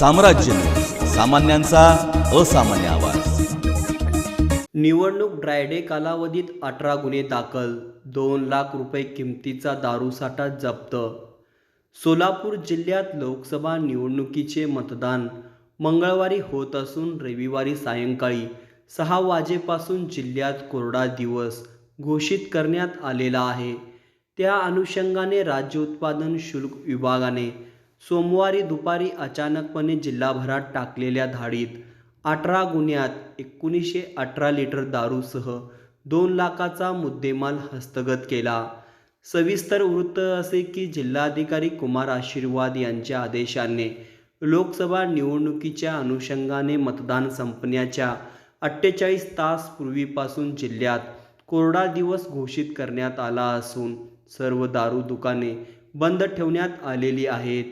साम्राज्य. सामान्यांचा असामान्य आवाज. निवडणूक ड्रायडे कालावधीत अठरा गुन्हे दाखल दोन लाख रुपये किमतीचा दारूसाठा जप्त. सोलापूर जिल्ह्यात लोकसभा निवडणुकीचे मतदान मंगळवारी होत असून रविवारी सायंकाळी सहा वाजेपासून जिल्ह्यात कोरडा दिवस घोषित करण्यात आलेला आहे. त्या अनुषंगाने राज्य उत्पादन शुल्क विभागाने सोमवारी दुपारी अचानकपणे जिल्हाभरात टाकलेल्या धाडीत अठरा गुन्ह्यात एकोणीसशे अठरा लिटर दारूसह दोन लाखाचा मुद्देमाल हस्तगत केला. सविस्तर वृत्त असे की जिल्हाधिकारी कुमार आशीर्वाद यांच्या आदेशाने लोकसभा निवडणुकीच्या अनुषंगाने मतदान संपण्याच्या अठ्ठेचाळीस तास पूर्वीपासून जिल्ह्यात कोरडा दिवस घोषित करण्यात आला असून सर्व दारू दुकाने बंद ठेवण्यात आलेली आहेत.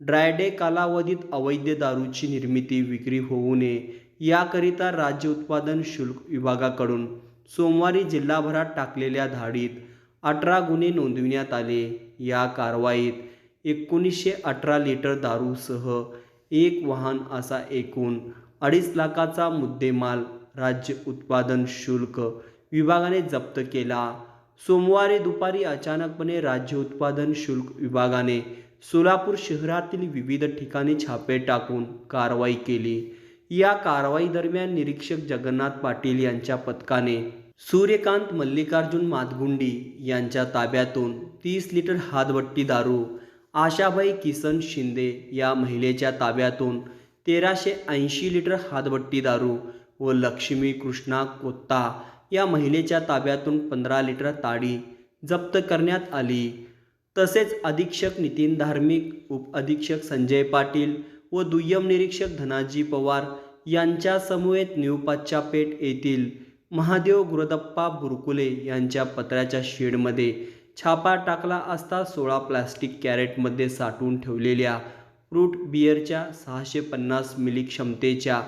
ड्रायडे कालावधीत अवैध दारूची निर्मिती विक्री होऊ नये याकरिता राज्य उत्पादन शुल्क विभागाकडून सोमवारी जिल्हाभरात टाकलेल्या धाडीत अठरा गुन्हे नोंदविण्यात आले. या कारवाईत एकोणीसशे अठरा लिटर दारूसह एक वाहन असा एकूण अडीच लाखाचा मुद्देमाल राज्य उत्पादन शुल्क विभागाने जप्त केला. सोमवारी दुपारी अचानकपणे राज्य उत्पादन शुल्क विभागाने सोलापूर शहरातील विविध ठिकाणी छापे टाकून कारवाई केली. या कारवाई दरम्यान निरीक्षक जगन्नाथ पाटील यांच्या पथकाने सूर्यकांत मल्लिकार्जुन मातगुंडी यांच्या ताब्यातून तीस लिटर हातभट्टी दारू आशाबाई किसन शिंदे या महिलेच्या ताब्यातून तेराशे ऐंशी लिटर हातभट्टी दारू व लक्ष्मी कृष्णा कोत्ता या महिलेच्या ताब्यातून पंधरा लिटर ताडी जप्त करण्यात आली. तसेच अधीक्षक नितीन धार्मिक उप अधीक्षक संजय पाटील व दुय्यम निरीक्षक धनाजी पवार यांच्या समवेत न्यूपाच्या पेठ येथील महादेव गुरुदप्पा बुरकुले यांच्या पत्र्याच्या शेडमध्ये छापा टाकला असता सोळा प्लास्टिक कॅरेटमध्ये साठवून ठेवलेल्या रूट बिअरच्या सहाशे पन्नास मिली क्षमतेच्या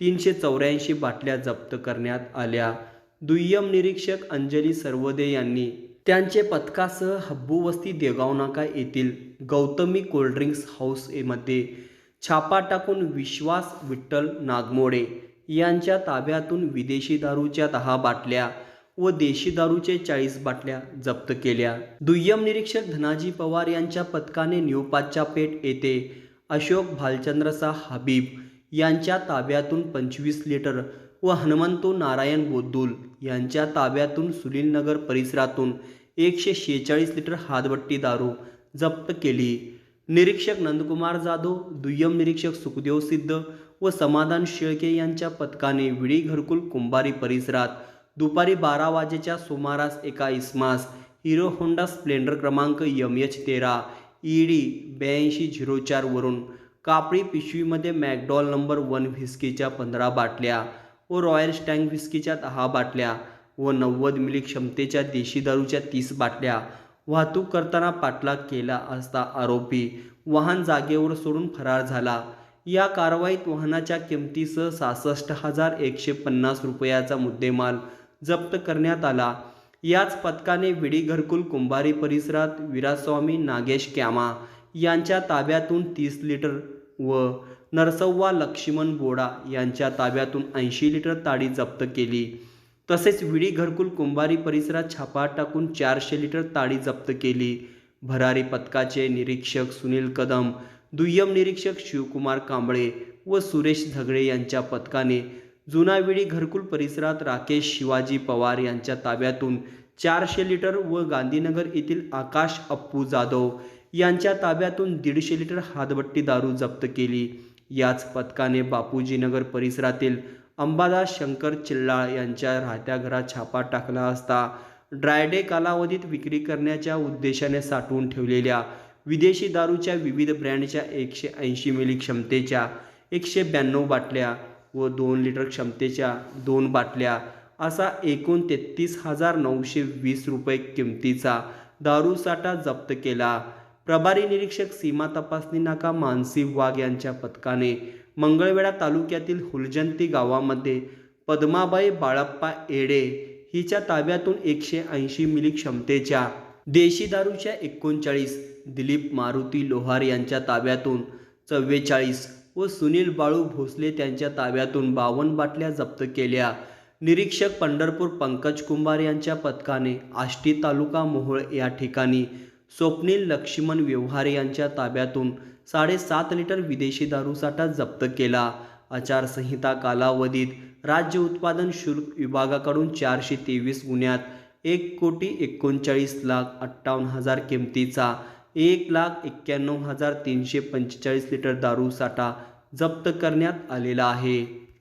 तीनशे चौऱ्याऐंशी बाटल्या जप्त करण्यात आल्या. दुय्यम निरीक्षक अंजली सर्वदे यांनी त्यांचे पथकासह हब्बू वस्ती देगाव नाका येथील गौतमी कोल्ड्रिंक्स हाऊसमध्ये छापा टाकून विश्वास विठ्ठल नागमोडे यांच्या ताब्यातून विदेशी दारूच्या दहा बाटल्या व देशी दारूचे चाळीस बाटल्या जप्त केल्या. दुय्यम निरीक्षक धनाजी पवार यांच्या पथकाने न्यूपाच्या पेठ येथे अशोक भालचंद्रसा हबीब यांच्या ताब्यातून पंचवीस लिटर व हनुमंतो नारायण बोद्दुल यांच्या ताब्यातून सुनीलनगर परिसरातून एकशे शेहेचाळीस लिटर हातभट्टी दारू जप्त केली. निरीक्षक नंदकुमार जाधव दुय्यम निरीक्षक सुखदेव सिद्ध व समाधान शेळके यांच्या पथकाने विडी घरकुल कुंभारी परिसरात दुपारी बारा वाजेच्या सुमारास एका इस्मास हिरो होंडा स्प्लेंडर क्रमांक यम एच तेरा ई डी ब्याऐंशी झिरो चारवरून कापडी पिशवीमध्ये मॅकडॉल नंबर वन व्हिस्कीच्या पंधरा बाटल्या व रॉयल स्टँग व्हिस्कीच्या दहा बाटल्या व नव्वद मिली क्षमतेच्या देशी दारूच्या तीस बाटल्या वाहतूक करताना पाठलाग केला असता आरोपी वाहन जागेवर सोडून फरार झाला. या कारवाईत वाहनाच्या किमतीसह सहासष्ट हजार एकशे पन्नास रुपयाचा मुद्देमाल जप्त करण्यात आला. याच पथकाने विडी घरकुल कुंभारी परिसरात विरास्वामी नागेश कॅमा यांच्या ताब्यातून तीस लिटर व नरसव्वा लक्ष्मण बोडा यांच्या ताब्यातून ऐंशी लिटर ताडी जप्त केली. तसेच विडी घरकुल कुंभारी परिसरात छापा टाकून चारशे लिटर ताडी जप्त केली. भरारी पथकाचे निरीक्षक सुनील कदम दुय्यम निरीक्षक शिवकुमार कांबळे व सुरेश झगडे यांच्या पथकाने जुना विडी घरकुल परिसरात राकेश शिवाजी पवार यांच्या ताब्यातून चारशे लिटर व गांधीनगर येथील आकाश अप्पू जाधव यांच्या ताब्यातून दीडशे लिटर हातबट्टी दारू जप्त केली. याच पथकाने बापूजीनगर परिसरातील अंबादास शंकर चिल्लाळ यांच्या राहत्या घरात छापा टाकला असता ड्रायडे कालावधीत विक्री करण्याच्या उद्देशाने साठवून ठेवलेल्या विदेशी दारूच्या विविध ब्रँडच्या एकशे ऐंशी मिली क्षमतेच्या एकशे ब्याण्णव बाटल्या व दोन लिटर क्षमतेच्या दोन बाटल्या असा एकूण तेहतीस हजार नऊशे वीस रुपये किमतीचा दारूसाठा जप्त केला. प्रभारी निरीक्षक सीमा तपासणी नाका मानसी वाघ यांच्या पथकाने मंगळवेढा तालुक्यातील हुलजंती गावामध्ये पद्माबाई बाळप्पा एडे हिच्या ताब्यातून एकशे ऐंशी मिली क्षमतेच्या देशी दारूच्या एकोणचाळीस दिलीप मारुती लोहार यांच्या ताब्यातून चव्वेचाळीस व सुनील बाळू भोसले त्यांच्या ताब्यातून बावन्न बाटल्या जप्त केल्या. निरीक्षक पंढरपूर पंकज कुंभार यांच्या पथकाने आष्टी तालुका मोहोळ या ठिकाणी स्वप्नील लक्ष्मण व्यवहारे यांच्या ताब्यातून साडेसात लिटर विदेशी दारूसाठा जप्त केला. आचारसंहिता कालावधीत राज्य उत्पादन शुल्क विभागाकडून चारशे तेवीस गुन्ह्यात एक कोटी एकोणचाळीस लाख अठ्ठावन्न हजार किमतीचा एक लाख एक्क्याण्णव हजार तीनशे पंचेचाळीस लिटर दारूसाठा जप्त करण्यात आलेला आहे.